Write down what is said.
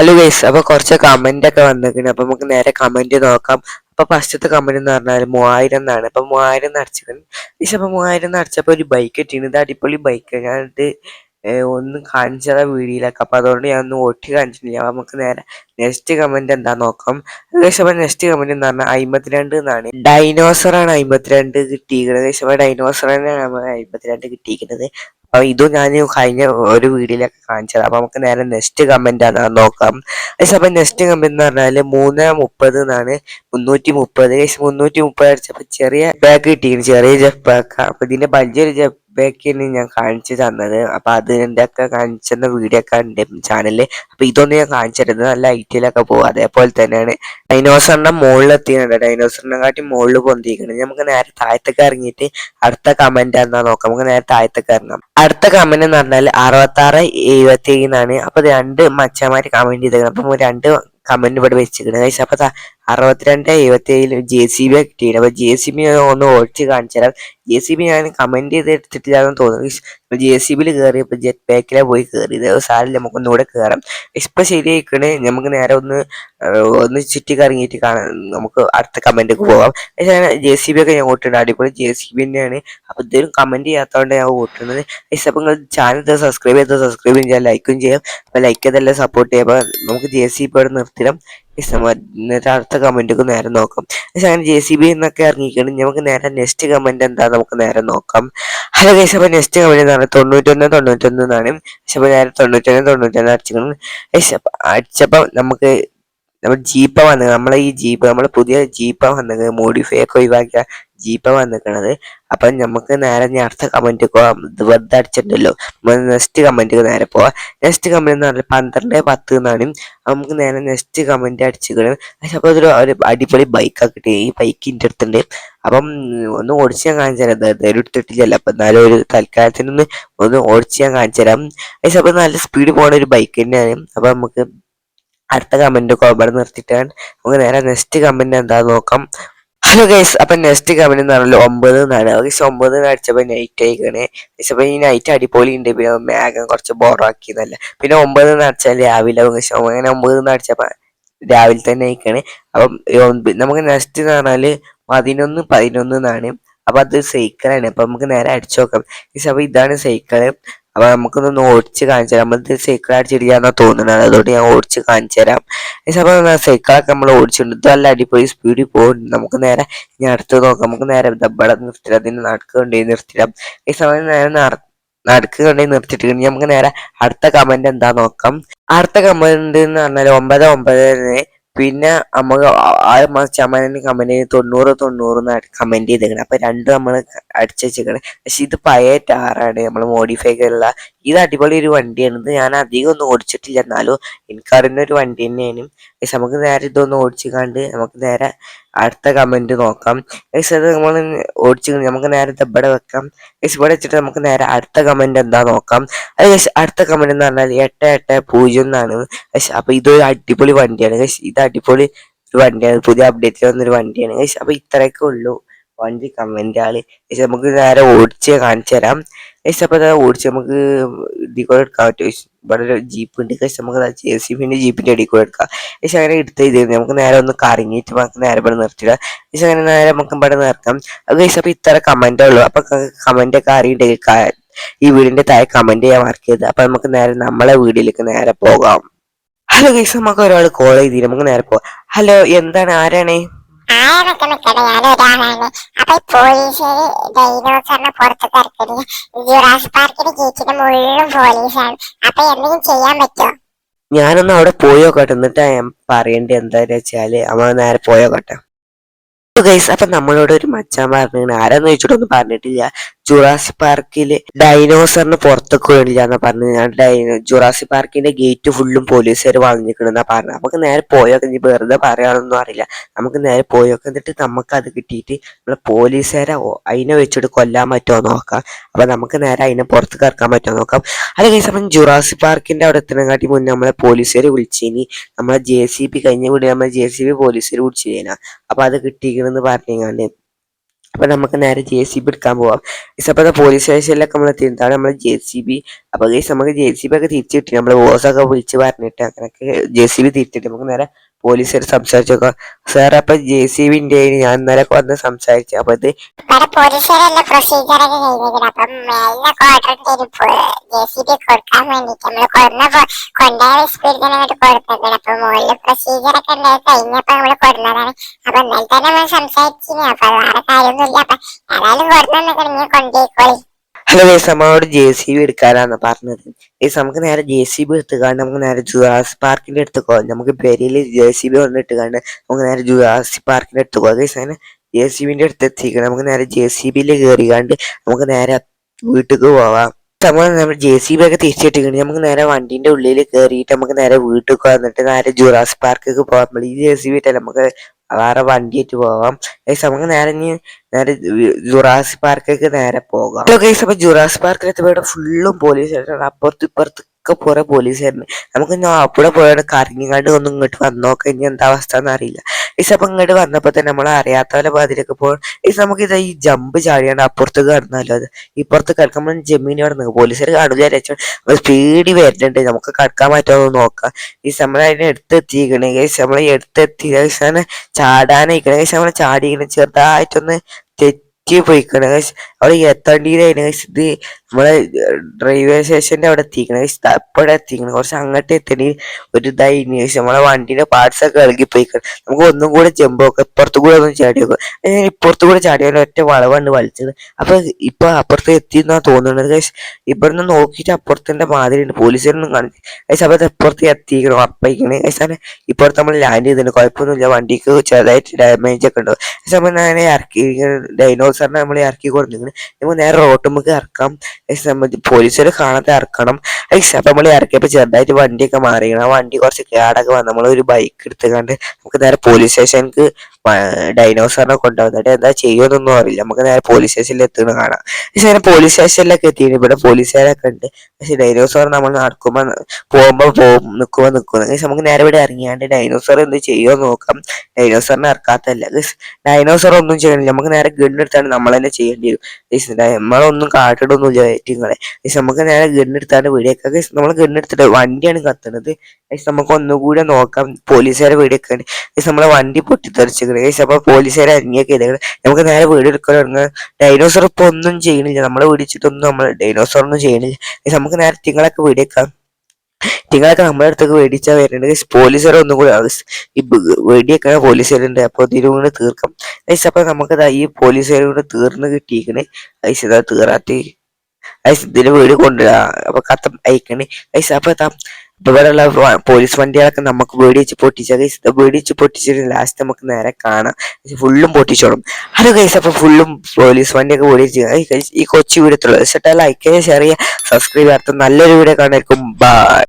Hello guys അപ്പൊ കുറച്ച് comment ഒക്കെ വന്നിരിക്കുന്നു. അപ്പൊ നമുക്ക് നേരെ കമന്റ് നോക്കാം. അപ്പൊ ഫസ്റ്റത്തെ കമന്റ് എന്ന് പറഞ്ഞാൽ മൂവായിരം എന്നാണ്. അപ്പൊ മൂവായിരം നടച്ചിരുന്നു പക്ഷെ അപ്പൊ മൂവായിരം നടച്ചപ്പോ ഒരു ബൈക്ക് കിട്ടിയിരുന്നു ഇത് അടിപൊളി ബൈക്ക് ഞാനിത് ഒന്നും കാണിച്ചതാ വീഡിയോയിലൊക്കെ. അപ്പൊ അതുകൊണ്ട് ഞാൻ ഒന്ന് ഓട്ടി കാണിച്ചിട്ടില്ല അപ്പൊ നമുക്ക് നേരെ നെക്സ്റ്റ് കമന്റ് എന്താ നോക്കാം. അപ്പൊ നെക്സ്റ്റ് കമന്റ് എന്ന് പറഞ്ഞാൽ അമ്പത്തിരണ്ട് എന്നാണ്. ഡൈനോസറാണ് അമ്പത്തിരണ്ട് കിട്ടിയിരിക്കുന്നത്. തന്നെയാണ് നമ്മൾ അമ്പത്തിരണ്ട് കിട്ടിയിരിക്കുന്നത്. അപ്പൊ ഇതും ഞാൻ കഴിഞ്ഞ ഒരു വീഡിയോയിലൊക്കെ കാണിച്ചത്. അപ്പൊ നമുക്ക് നേരെ നെക്സ്റ്റ് കമന്റ് ആണ്. നോക്കാം. പക്ഷെ അപ്പൊ നെക്സ്റ്റ് കമന്റ് എന്ന് പറഞ്ഞാൽ മൂന്ന് മുപ്പത് എന്നാണ് മുന്നൂറ്റി മുപ്പത്. മുന്നൂറ്റി മുപ്പത് അടിച്ചപ്പോ ചെറിയ ബാഗ് കിട്ടിയിരുന്നു. ചെറിയ ജെഫ് ബാഗ് അപ്പൊ ഇതിന്റെ വലിയൊരു ജെഫ് ബാക്കിന് ഞാൻ കാണിച്ചു തന്നത്. അപ്പൊ അതിന്റെ ഒക്കെ കാണിച്ചെന്ന വീഡിയോ ഒക്കെ ഉണ്ട് ചാനലിൽ അപ്പൊ ഇതൊന്നും ഞാൻ കാണിച്ചിരുന്നത് നല്ല ഐറ്റിലൊക്കെ പോകും അതേപോലെ തന്നെയാണ്. ഡൈനോസറിന്റെ മുകളിൽ എത്തിയുണ്ട് ഡൈനോസറിനെ കാട്ടി മുകളിൽ പൊന്തിയിരിക്കുന്നത് നമുക്ക് നേരെ താഴത്തേക്ക് ഇറങ്ങിയിട്ട് അടുത്ത കമന്റ് എന്താ നോക്കാം. നമുക്ക് നേരെ താഴത്തേക്ക് ഇറങ്ങാം. അടുത്ത കമന്റ് എന്ന് പറഞ്ഞാൽ അറുപത്തി ആറ് എഴുപത്തി ഏഴിനാണ് അപ്പൊ രണ്ട് മച്ചന്മാര് കമന്റ് ചെയ്തേക്കണം. അപ്പൊ രണ്ട് കമന്റ് ഇവിടെ വെച്ചിരിക്കുന്നത് കഴിച്ച അപ്പൊ അറുപത്തിരണ്ട് എഴുപത്തി ഏഴിൽ ജെ സി ബി കിട്ടിയത് അപ്പൊ ജെ സി ബി ഒന്ന് ഓടിച്ച് കാണിച്ചാൽ ജെ സി ബി ഞാൻ കമന്റ് ചെയ്ത് എടുത്തിട്ടില്ലാന്ന് തോന്നുന്നു. ജെ സി ബിയിൽ കയറിയപ്പോ ജെറ്റ് പാക്കിലെ പോയി കയറിയത് സാറിൽ നമുക്ക് ഒന്നുകൂടെ കയറാം ഇപ്പൊ ശരിയായിക്കണ്. നമുക്ക് നേരെ ഒന്ന് ഒന്ന് ചുറ്റി കറങ്ങിയിട്ട് കാണാം. നമുക്ക് അടുത്ത കമന്റിലേക്ക് പോവാം പക്ഷേ ജെ സി ബി ഒക്കെ ഞാൻ ഓട്ടുണ്ട് അടിപൊളി ജെ സി ബി തന്നെയാണ്. അപ്പൊ ഇതൊരു കമന്റ് ചെയ്യാത്തതുകൊണ്ട് ഞാൻ ഓട്ടുന്നത് ഇപ്പൊ നിങ്ങൾ ചാനൽ സബ്സ്ക്രൈബ് ചെയ്ത് സബ്സ്ക്രൈബ് ചെയ്യാം. ലൈക്കും ചെയ്യാം. അപ്പൊ ലൈക്ക് ചെയ്തെല്ലാം സപ്പോർട്ട് ചെയ്യാം അപ്പൊ നമുക്ക് ജെ സി ബി ഇവിടെ നിർത്തിടാം അടുത്ത കമന്റിക്ക് നേരെ നോക്കാം. പക്ഷെ അങ്ങനെ ജെ സി ബി എന്നൊക്കെ ഇറങ്ങിക്കണം. നമുക്ക് നേരെ നെക്സ്റ്റ് കമന്റ് എന്താ നമുക്ക് നേരെ നോക്കാം. ഹലോ കേസ് അപ്പോൾ നെക്സ്റ്റ് കമന്റ് എന്താണ് തൊണ്ണൂറ്റൊന്ന് തൊണ്ണൂറ്റൊന്ന് എന്നാണ്. പക്ഷെ അപ്പൊ നേരെ തൊണ്ണൂറ്റൊന്ന് തൊണ്ണൂറ്റൊന്ന് അടിച്ചിരിക്കണം അടിച്ചപ്പോൾ നമുക്ക് നമ്മൾ ജീപ്പ വന്നത് നമ്മളെ ഈ ജീപ്പ് നമ്മൾ പുതിയ ജീപ്പ വന്നത് മോഡിഫൈ ഒക്കെ ഒഴിവാക്കിയ ജീപ്പ വന്നിക്കണത്. അപ്പൊ നമുക്ക് നേരെ ഞാൻ അടുത്ത ഇത് വെറുതെ അടിച്ചിട്ടുണ്ടല്ലോ നെക്സ്റ്റ് കമന്റ് നേരെ പോവാം. നെക്സ്റ്റ് കമന്റ് എന്ന് പറഞ്ഞാൽ പന്ത്രണ്ട് പത്ത് എന്നാണ്. നമുക്ക് നേരെ നെക്സ്റ്റ് കമന്റ് അടിച്ചിക്കണം പക്ഷെ അപ്പൊ അതൊരു ഒരു അടിപൊളി ബൈക്കൊക്കെ കിട്ടി. ഈ ബൈക്ക് ഇന്റെ അടുത്തുണ്ട്. അപ്പം ഒന്ന് ഓടിച്ച് ഞാൻ കാണിച്ചു തരാം. എന്തായാലും എടുത്തിട്ടില്ല അപ്പൊ എന്നാലും ഒരു തൽക്കാലത്തിനൊന്ന് ഒന്ന് ഓടിച്ച് ഞാൻ കാണിച്ചു തരാം. പക്ഷെ അപ്പൊ നല്ല സ്പീഡ് പോകുന്ന ഒരു ബൈക്ക് തന്നെയാണ്. അപ്പൊ നമുക്ക് അടുത്ത കമന്റ് അവിടെ നിർത്തിയിട്ടാണ്. നമുക്ക് നേരെ നെക്സ്റ്റ് കമന്റ് എന്താ നോക്കാം. ഹലോ ഗൈസ് അപ്പൊ നെക്സ്റ്റ് കമന്റ് എന്ന് പറഞ്ഞാൽ ഒമ്പത് എന്നാണ് പക്ഷെ ഒമ്പത് അടിച്ചപ്പോ നൈറ്റ് ആയിക്കണേ. പക്ഷെ ഈ നൈറ്റ് അടിപൊളി ഉണ്ട് പിന്നെ മേഘം കുറച്ച് ബോറാക്കിന്നല്ല പിന്നെ ഒമ്പത് അടിച്ചാൽ രാവിലെ അങ്ങനെ ഒമ്പത് അടിച്ചപ്പോ രാവിലെ തന്നെ ആയിക്കാണ്. അപ്പം നമുക്ക് നെക്സ്റ്റ് എന്ന് പറഞ്ഞാൽ പതിനൊന്ന് പതിനൊന്ന് എന്നാണ് അപ്പൊ അത് സൈക്കിളാണ്. അപ്പൊ നമുക്ക് നേരെ അടിച്ചു നോക്കാം. പക്ഷെ ഇതാണ് സൈക്കിൾ. അപ്പൊ നമുക്കൊന്ന് ഓടിച്ച് കാണിച്ചു തരാം. നമ്മളിത് സൈക്കിൾ അടിച്ചിരിക്കാന്നാ തോന്നുന്നത്. അതുകൊണ്ട് ഞാൻ ഓടിച്ച് കാണിച്ചു തരാം. സമയം സൈക്കിളൊക്കെ നമ്മൾ ഓടിച്ചിട്ടുണ്ട്. നല്ല അടിപൊളി സ്പീഡിൽ പോകുന്നുണ്ട്. നമുക്ക് നേരെ ഞാൻ അടുത്ത് നോക്കാം. നമുക്ക് നേരെ ദബ്ബള നിർത്തിടാം. അതിന് നടക്കുക കൊണ്ടുപോയി നിർത്തിടാം. ഈ സമയം നേരെ നട നടക്ക് കൊണ്ടുപോയി നിർത്തിയിട്ട് നമുക്ക് നേരെ അടുത്ത കമന്റ് എന്താ നോക്കാം. അടുത്ത കമന്റ് എന്ന് പറഞ്ഞാൽ ഒമ്പത് ഒമ്പതിന് പിന്നെ നമുക്ക് ആ ചമനന് കമന്റ് ചെയ്ത് തൊണ്ണൂറ് തൊണ്ണൂറ് കമന്റ് ചെയ്തേക്കണം. അപ്പൊ രണ്ട് നമ്മൾ അടിച്ച് വെച്ചേക്കണം. പക്ഷെ ഇത് പഴയ ടാറാണ് നമ്മൾ മോഡിഫൈ ചെയ്തുള്ള ഇത് അടിപൊളി ഒരു വണ്ടിയാണ്. ഇത് ഞാൻ അധികം ഒന്നും ഓടിച്ചിട്ടില്ല. എന്നാലും എനിക്കറിയുന്ന ഒരു വണ്ടി തന്നെയാണ്. പക്ഷെ നമുക്ക് നേരെ ഇതൊന്നും ഓടിച്ചു കണ്ട് നമുക്ക് നേരെ അടുത്ത കമന്റ് നോക്കാം. ഗൈസ് അത് നമ്മൾ ഓടിച്ചു നമുക്ക് നേരെ ഇവിടെ വെക്കാം. ഗൈസ് ഇവിടെ വെച്ചിട്ട് നമുക്ക് നേരെ അടുത്ത കമന്റ് എന്താ നോക്കാം. അത് ഗൈസ് അടുത്ത കമന്റ് എന്ന് പറഞ്ഞാൽ എട്ട് എട്ട് പൂജ്യം എന്നാണ്. ഗൈസ് അപ്പൊ ഇതൊരു അടിപൊളി വണ്ടിയാണ്. ഗൈസ് ഇത് അടിപൊളി ഒരു വണ്ടിയാണ്. പുതിയ അപ്ഡേറ്റിൽ വന്നൊരു വണ്ടിയാണ്. ഗൈസ് അപ്പോൾ ഇത്രയൊക്കെ ഉള്ളൂ. വണ്ടി കമന്റ് ആൾ നമുക്ക് നേരെ ഓടിച്ച് കാണിച്ചു തരാം. അത് ഓടിച്ച് നമുക്ക് കൂടെ എടുക്കാൻ പറ്റും. ഇവിടെ ഒരു ജീപ്പ് ഉണ്ട്. നമുക്ക് ജെ സി ബിന്റെ ജീപ്പിന്റെ കൂടെ എടുക്കാം. പക്ഷെ അങ്ങനെ എടുത്ത് ഇത് നമുക്ക് നേരെ ഒന്ന് കറങ്ങിയിട്ട് നമുക്ക് നേരെ ഇവിടെ നിർത്തിയിടാം പക്ഷെ അങ്ങനെ നേരെ നമുക്ക് ഇവിടെ നിർത്താം. അത് guys അപ്പൊ ഇത്ര കമന്റ് ഉള്ളൂ. അപ്പൊ കമന്റ് ഒക്കെ അറിയണ്ടെങ്കിൽ ഈ വീടിന്റെ താഴെ കമന്റ് ചെയ്യാൻ മാർക്ക് ചെയ്ത്. അപ്പൊ നമുക്ക് നേരെ നമ്മളെ വീട്ടിലേക്ക് നേരെ പോകാം. ഹലോ ഗൈസ് നമുക്ക് ഒരാൾ കോൾ ചെയ്തിട്ട് നമുക്ക് നേരെ പോകാം. ഹലോ എന്താണ്? ആരാണ്? ഞാൻ ഒരാളാണ് അപ്പൊ ഈ പോലീസുകാര് ഡൈനോസറിനെ പുറത്തേക്ക് ഇറക്കൽ ജുറാസ് പാർക്കിന്റെ ഗേറ്റിന്റെ മുഴുവൻ പോലീസാണ് അപ്പൊ എന്തെങ്കിലും ചെയ്യാൻ പറ്റുമോ ഞാനൊന്ന് അവിടെ പോയോക്കട്ടെ എന്നിട്ട് ഞാൻ പറയേണ്ടത് എന്താന്ന് വെച്ചാൽ നമ്മൾ നേരെ പോയോക്കട്ടെ ഗൈസ് അപ്പൊ നമ്മളോട് ഒരു മച്ചാൻ പറഞ്ഞു ആരാന്ന് ചോദിച്ചിട്ടൊന്നും പറഞ്ഞിട്ടില്ല. ജുറാസി പാർക്കിൽ ഡൈനോസറിന് പുറത്തേക്ക് വേണില്ല എന്നാ പറഞ്ഞത്. ഞാൻ ഡൈനോ ജുറാസി പാർക്കിന്റെ ഗേറ്റ് ഫുള്ളും പോലീസുകാർ വളഞ്ഞിക്കണെന്നാ പറഞ്ഞത്. നമുക്ക് നേരെ പോയൊക്കെ ഇനി വെറുതെ പറയാനൊന്നും അറിയില്ല. നമുക്ക് നേരെ പോയൊക്കെ എന്നിട്ട് നമുക്ക് അത് കിട്ടിയിട്ട് നമ്മളെ പോലീസുകാരെ അതിനെ വെച്ചിട്ട് കൊല്ലാൻ പറ്റുമോ നോക്കാം. അപ്പൊ നമുക്ക് നേരെ അതിനെ പുറത്തേക്ക് ഇറക്കാൻ പറ്റുമോ നോക്കാം. അത് കഴിച്ച് ജുറാസി പാർക്കിന്റെ അവിടെ എത്തുന്നതിനെക്കാട്ടി മുന്നേ നമ്മളെ പോലീസുകാർ വിളിച്ചിനി. നമ്മളെ ജെ സി ബി കഴിഞ്ഞ വീട് നമ്മളെ ജെ സി ബി പോലീസുകാർ വിളിച്ചു കഴിഞ്ഞാൽ അപ്പൊ അത് കിട്ടിക്കണെന്ന് പറഞ്ഞാണ്ട് അപ്പൊ നമുക്ക് നേരെ ജെ സി ബി എടുക്കാൻ പോവാം. ഇപ്പൊ പോലീസ് സ്റ്റേഷനിലൊക്കെ നമ്മൾ എത്തിയിട്ടാണ് നമ്മൾ ജെ സി ബി അപ്പൊ നമുക്ക് ജെ സി ബി ഒക്കെ തിരിച്ചു കിട്ടി. നമ്മൾ ബോസൊക്കെ വിളിച്ച് പറഞ്ഞിട്ട് അങ്ങനെയൊക്കെ ജെ സി ബി തിരിച്ചിട്ട് നമുക്ക് നേരെ പോലീസുകാർ സംസാരിച്ചു സാർ അപ്പൊ ജെ സി ബിന്റെ ഞാൻ ഇന്നലെ വന്ന് സംസാരിച്ചു. അപ്പൊ ഇത് പോലീസുകാരെല്ലാം ഒക്കെ ഒക്കെ നമ്മൾ ഹലോ ഗൈസ് നമ്മളോട് ജെ സി ബി എടുക്കാനാണ് പറഞ്ഞത്. ഗൈസ് നമുക്ക് നേരെ ജെ സി ബി എടുത്തുകൊണ്ട് നമുക്ക് നേരെ ജുറാസ് പാർക്കിന്റെ അടുത്ത് പോകാം. നമുക്ക് പെരിയിൽ ജെ സി ബി വന്നിട്ട് കണ്ട് നമുക്ക് നേരെ ജുറാസി പാർക്കിന്റെ അടുത്ത് പോകാം. ഗൈസ് അങ്ങനെ ജെ സി ബിന്റെ അടുത്ത് എത്തിക്കണം നമുക്ക് നേരെ ജെ സി ബിയിൽ കയറിക്കാണ്ട് നമുക്ക് നേരെ വീട്ടിലേക്ക് പോവാം. നമ്മൾ ജെ സി ബി ഒക്കെ തിരിച്ചിട്ടിക്കണി നമുക്ക് നേരെ വണ്ടിന്റെ ഉള്ളിൽ കയറിയിട്ട് നമുക്ക് നേരെ വീട്ടിൽ വന്നിട്ട് നേരെ ജുറാസ് പാർക്കൊക്കെ പോകാം നമ്മൾ ഈ ജെ സി ബി ഇട്ടല്ല നമുക്ക് വേറെ വണ്ടിയായിട്ട് പോവാം. ഗൈസ് നമുക്ക് നേരെ ഇനി നേരെ ജുറാസി പാർക്കിലേക്ക് നേരെ പോകാം. ഗൈസ് അപ്പൊ ജുറാസി പാർക്കിൽ എത്തിയപ്പോൾ ഫുള്ളും പോലീസുകാരാണ് അപ്പുറത്ത് ഇപ്പുറത്തൊക്കെ പോലീസ് ആയിരുന്നു നമുക്ക് അവിടെ പോയാണ് കറങ്ങിങ്ങാണ്ട് ഒന്നും ഇങ്ങോട്ട് വന്നോക്കെ ഇനി എന്താ അവസ്ഥ എന്ന് ഗൈസ് അപ്പൊ ഇങ്ങോട്ട് വന്നപ്പോ തന്നെ നമ്മൾ അറിയാത്തവരെ പാതിരൊക്കെ പോകും ഗൈസ് നമുക്ക് ഇതാ ഈ ജമ്പ് ചാടിയാണ് അപ്പുറത്തേക്ക് കടന്നാലോ അത്. ഇപ്പുറത്ത് കിടക്കുമ്പോൾ അവിടെ നിൽക്കും പോലീസുകാർ കാണുക വിചാരിച്ചു. സ്പീഡ് വരുന്നുണ്ട് നമുക്ക് കടക്കാൻ പറ്റുമോ നോക്കാം. ഈ നമ്മൾ അതിനെ എടുത്തെത്തിക്കണേ. നമ്മളെ എടുത്തെത്തി. ചാടാനായിക്കണേ. നമ്മളെ ചാടിക്കണേ. ചെറുതായിട്ടൊന്ന് തെറ്റി പോയിക്കണേ. അവിടെ എത്തേണ്ടിയിലായിരുന്നു ഇത് നമ്മളെ ഡ്രൈവേ സ്റ്റേഷന്റെ അവിടെ എത്തിക്കണേ. ഗൈസ് എത്തിക്കണേ. കുറച്ച് അങ്ങോട്ട് എത്തണി ഒരു ഗൈസ് നമ്മളെ വണ്ടിന്റെ പാർട്സ് ഒക്കെ ഇളകി പോയിക്കണം. നമുക്ക് ഒന്നും കൂടെ ജമ്പ് ഒക്കെ ഇപ്പുറത്തു കൂടെ ഒന്ന് ചാടി നോക്കാം. ഞാൻ ഇപ്പുറത്തു കൂടെ ചാടിയാൽ ഒറ്റ വളവാണ് വലിച്ചത്. അപ്പൊ ഇപ്പൊ അപ്പുറത്ത് എത്തിയെന്നാ തോന്നുന്നത്. ഇവിടുന്ന് നോക്കിയിട്ട് മാതിരി ഉണ്ട് പോലീസുകാരൊന്നും കാണിച്ചു ഗൈസ് അപ്പൊ അപ്പുറത്ത് എത്തിക്കണം. ഉറപ്പായിക്കണേ. ഗൈസ് അങ്ങനെ ഇപ്പുറത്ത് നമ്മൾ ലാൻഡ് ചെയ്തിട്ടുണ്ട്. കുഴപ്പമൊന്നുമില്ല. വണ്ടിക്ക് ചെറുതായിട്ട് ഡാമേജ് ഒക്കെ ഉണ്ട്. പക്ഷെ ഞാൻ ഇറക്കി ഡൈനോസറിനെ നമ്മൾ ഇറക്കി കൊടുത്തിരിക്കുന്നത് നമ്മൾ നേരെ റോട്ടുമ്മക്ക് ഇറക്കാം. നമ്മൾ പോലീസുകാർ കാണാതെ ഇറക്കണം. അപ്പൊ നമ്മൾ ഇറക്കിയപ്പോ ചെറുതായിട്ട് വണ്ടിയൊക്കെ മാറിക്കണം ആ വണ്ടി കുറച്ച് കേടൊക്കെ വന്ന് നമ്മൾ ഒരു ബൈക്ക് എടുത്തുകൊണ്ട് നമുക്ക് നേരെ പോലീസ് സ്റ്റേഷനിക്ക് ഡൈനോസറിനെ കൊണ്ടുവന്നിട്ട് എന്താ ചെയ്യുമെന്നൊന്നും അറിയില്ല. നമുക്ക് നേരെ പോലീസ് സ്റ്റേഷനിൽ എത്തുന്നു കാണാം. പക്ഷെ അങ്ങനെ പോലീസ് സ്റ്റേഷനിലൊക്കെ എത്തിയിട്ട് ഇവിടെ പോലീസുകാരൊക്കെ ഉണ്ട്. പക്ഷെ ഡൈനോസോർ നമ്മൾ നടക്കുമ്പോൾ പോകുമ്പോൾ പോകും നിൽക്കുമ്പോൾ നിൽക്കുന്നു പക്ഷെ നമുക്ക് നേരെ ഇവിടെ ഇറങ്ങിയാണ്ട് ഡൈനോസർ എന്ത് ചെയ്യുമോ നോക്കാം. ഡൈനോസറിനെ ഇറക്കാത്തല്ല ഡൈനോസർ ഒന്നും ചെയ്യണില്ല. നമുക്ക് നേരെ ഗണ്ണെടുത്താണ് നമ്മൾ തന്നെ ചെയ്യേണ്ടി വരും. നമ്മളൊന്നും കാട്ടിടൊന്നുമില്ല പക്ഷെ നമുക്ക് നേരെ ഗണ്ണെടുത്താണ് വീടിയൊക്കെ നമ്മൾ ഗണ്ണെടുത്തിട്ട് വണ്ടിയാണ് കത്തുന്നത് നമുക്ക് ഒന്നുകൂടെ നോക്കാം. പോലീസുകാരെ പക്ഷെ നമ്മളെ വണ്ടി പൊട്ടിത്തെറിച്ചിരിക്കുന്നത് പക്ഷെ അപ്പൊ പോലീസുകാരെ അന്യൊക്കെ ചെയ്തേക്കണ് നമുക്ക് നേരെ വീട് എടുക്കാൻ തുടങ്ങുക. ഡൈനോസർ ഇപ്പൊ ഒന്നും ചെയ്യണില്ല. നമ്മളെ വീടിച്ചിട്ടൊന്നും നമ്മൾ ഡൈനോസർ ഒന്നും ചെയ്യണില്ല. നമുക്ക് നേരെ തിങ്കളൊക്കെ വീടിയേക്കാം തിങ്കളൊക്കെ നമ്മുടെ അടുത്തൊക്കെ വേടിച്ചാൽ വരുന്നുണ്ട് പോലീസുകാർ ഒന്നും കൂടി ഈ വേടിയൊക്കെ പോലീസുകാരുണ്ട്. അപ്പൊ ഇതിലും കൂടെ തീർക്കാം. ഗൈസ് അപ്പൊ നമുക്ക് ഈ പോലീസുകാരും കൂടെ തീർന്ന് കിട്ടിയിരിക്കണേ. ഐസ് ഇതാ തീറാത്തി ഐസ് ഇതിന് വീട് കൊണ്ടുവരാ. അപ്പൊ കത്തം അയക്കണേ. ഐസ് അപ്പൊ ഇവിടെയുള്ള പോലീസ് വണ്ടികളൊക്കെ നമുക്ക് വേടി വെച്ച് പൊട്ടിച്ച. ഗൈസ് വേടി വെച്ച് പൊട്ടിച്ചിട്ട് ലാസ്റ്റ് നമുക്ക് നേരെ കാണാം. ഫുള്ളും പൊട്ടിച്ചോളും. ഹലോ ഗൈസ് അപ്പൊ ഫുള്ളും പോലീസ് വണ്ടിയൊക്കെ വേടി വെച്ച്. ഐ guys, ഈ കൊച്ചു വീടത്തുള്ളൂ. ചേട്ടാ ലൈക്ക് ചെയ്യാൻ ഷെയർ ചെയ്യുക സബ്സ്ക്രൈബ് ചെയ്യാത്ത നല്ലൊരു വീഡിയോ കാണായിരിക്കും ബൈ